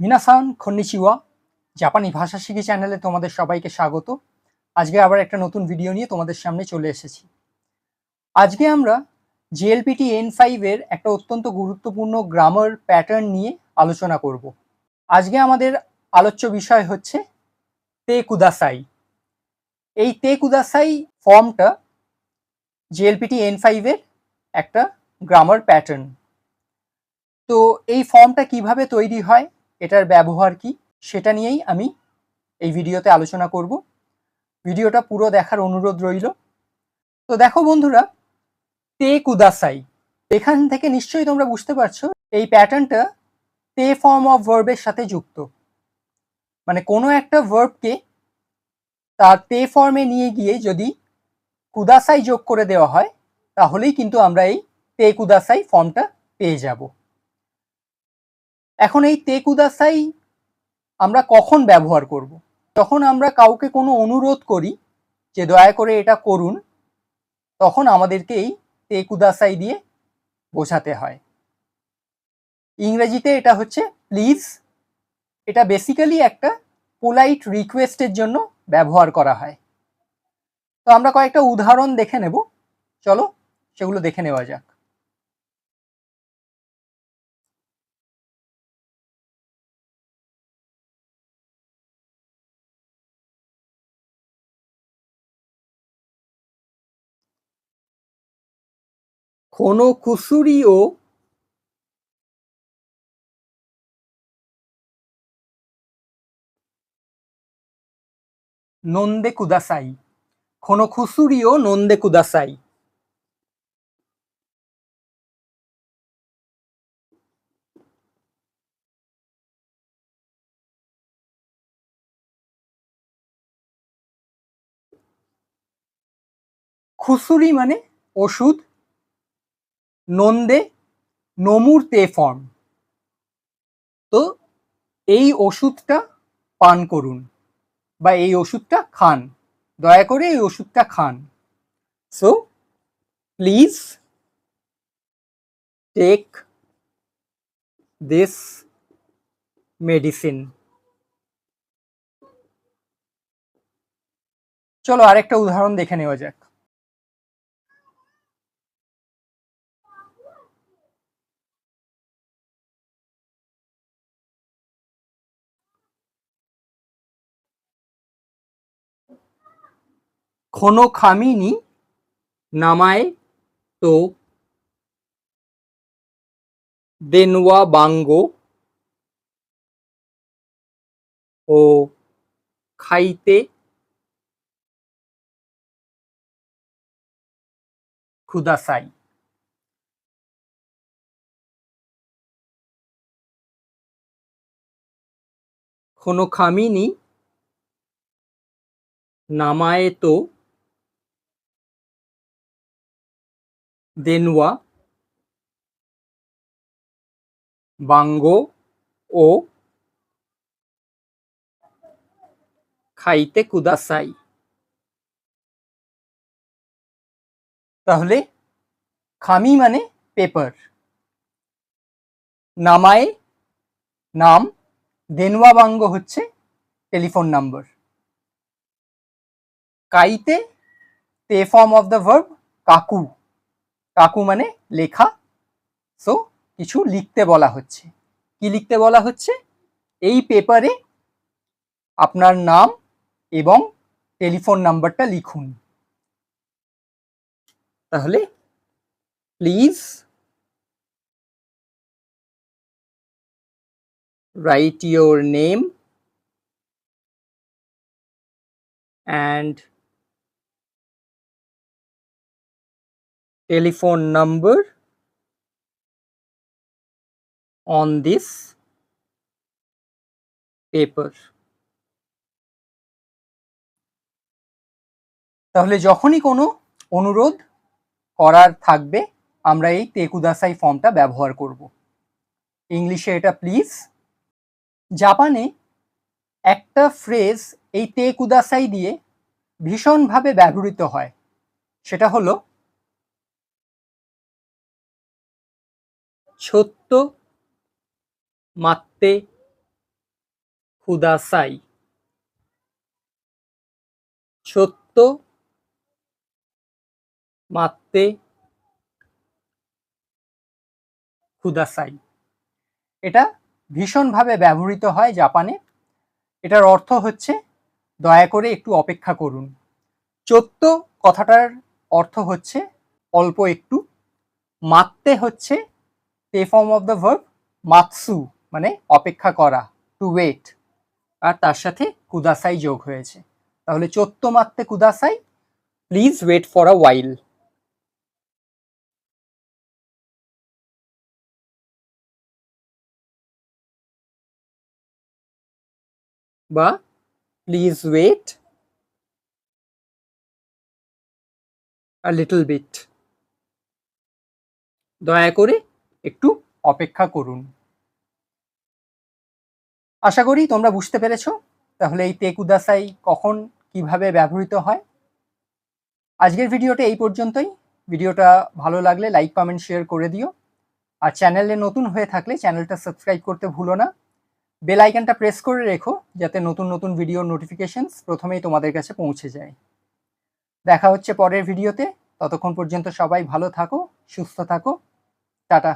মিনাসান, খন্নিচিওয়া, জাপানি ভাষা শিখি চ্যানেলে তোমাদের সবাইকে স্বাগত। আজকে আবার একটা নতুন ভিডিও নিয়ে তোমাদের সামনে চলে এসেছি। আজকে আমরা জিএলপিটি এন ফাইভের একটা অত্যন্ত গুরুত্বপূর্ণ গ্রামার প্যাটার্ন নিয়ে আলোচনা করব। আজকে আমাদের আলোচ্য বিষয় হচ্ছে তে কুদাসাই। এই তে কুদাসাই ফর্মটা জিএলপিটি এন ফাইভের একটা গ্রামার প্যাটার্ন তো এই ফর্মটা কীভাবে তৈরি হয়? এটার ব্যবহার কি সেটা নিয়েই আমি এই ভিডিওতে আলোচনা করব। ভিডিওটা পুরো দেখার অনুরোধ রইল। তো দেখো বন্ধুরা, তে কুদাসাই। এখান থেকে নিশ্চয়ই তোমরা বুঝতে পারছ, এই প্যাটার্নটা তে ফর্ম অফ ভার্বের সাথে যুক্ত। মানে কোনো একটা ভার্বকে তার তে ফর্মে নিয়ে গিয়ে যদি কুদাসাই যোগ করে দেওয়া হয়, তাহলেই কিন্তু আমরা এই তে কুদাসাই ফর্মটা পেয়ে যাব। এখন এই তেকুদাসাই আমরা কখন ব্যবহার করব। যখন আমরা কাউকে কোনো অনুরোধ করি যে দয়া করে এটা করুন, তখন আমাদেরকে এই তেকুদাসাই দিয়ে বোঝাতে হয়। ইংরেজিতে এটা হচ্ছে, প্লিজ এটা বেসিক্যালি একটা পোলাইট রিকোয়েস্টের জন্য ব্যবহার করা হয়। তো আমরা কয়েকটা উদাহরণ দেখে নেব। চলো সেগুলো দেখে নেওয়া যাক। কোনো কুসুরিও নন্দে কুদাসাই কোনো খুসুরিও নন্দে কুদাসাই খুসুরি মানে ওষুধ নন্দে নমুর তে ফর্ম। তো এই ওষুধটা পান করুন বা এই ওষুধটা খান। দয়া করে এই ওষুধটা খান। So please take this medicine চলো আরেকটা উদাহরণ দেখে নেওয়া যাক। কোনো খামিনি নামায় তো দেনওয়া বাঙ্গো ও খাইতে খুদাসাই কোনো খামিনি নামায় তো দেনওয়া বাঙ্গো ও খাইতে কুদাসাই তাহলে খামি মানে পেপার নামায় নাম দেনওয়া বাঙ্গ হচ্ছে টেলিফোন নাম্বার কাইতে তে ফর্ম অফ দ্য ভার্ব কাকু কাকু মানে লেখা। সো কিছু লিখতে বলা হচ্ছে। কি লিখতে বলা হচ্ছে? এই পেপারে আপনার নাম এবং টেলিফোন নাম্বারটা লিখুন। তাহলে please write your name and telephone number on this paper. তাহলে যখনই কোনো অনুরোধ করার থাকবে, আমরা এই তেকুদাসাই ফর্মটা ব্যবহার করব। ইংলিশে এটা প্লিজ জাপানে একটা ফ্রেজ এই তে কুদাসাই দিয়ে ভীষণভাবে ব্যবহৃত হয়। সেটা হলো ছোট্ট মাত্তে খুদাসাই সত্য মাত্তে খুদাসাই এটা ভীষণভাবে ব্যবহৃত হয় জাপানে। এটার অর্থ হচ্ছে, দয়া করে একটু অপেক্ষা করুন। চত্য কথাটার অর্থ হচ্ছে, অল্প একটু। মাত্তে হচ্ছে পে ফর্ম অফ দ্য ভার্ব মাতসু মানে অপেক্ষা করা টু ওয়েট আর তার সাথে কুদাসাই যোগ হয়েছে। তাহলে চত্য মাত্তে কুদাসাই please wait for a while বা please wait a little bit দয়া করে একটু অপেক্ষা করুন। আশা করি তোমরা বুঝতে পেরেছ, তাহলে এই তেকুদাসাই কখন কীভাবে ব্যবহৃত হয়। আজকের ভিডিওটা এই পর্যন্তই। ভিডিওটা ভালো লাগলে লাইক, কমেন্ট, শেয়ার করে দিও। আর চ্যানেলে নতুন হয়ে থাকলে চ্যানেলটা সাবস্ক্রাইব করতে ভুলো না। বেল আইকনটা প্রেস করে রেখো, যাতে নতুন নতুন ভিডিওর নোটিফিকেশনস প্রথমেই তোমাদের কাছে পৌঁছে যায়। দেখা হচ্ছে পরের ভিডিওতে। ততক্ষণ পর্যন্ত সবাই ভালো থাকো, সুস্থ থাকো। টাটা।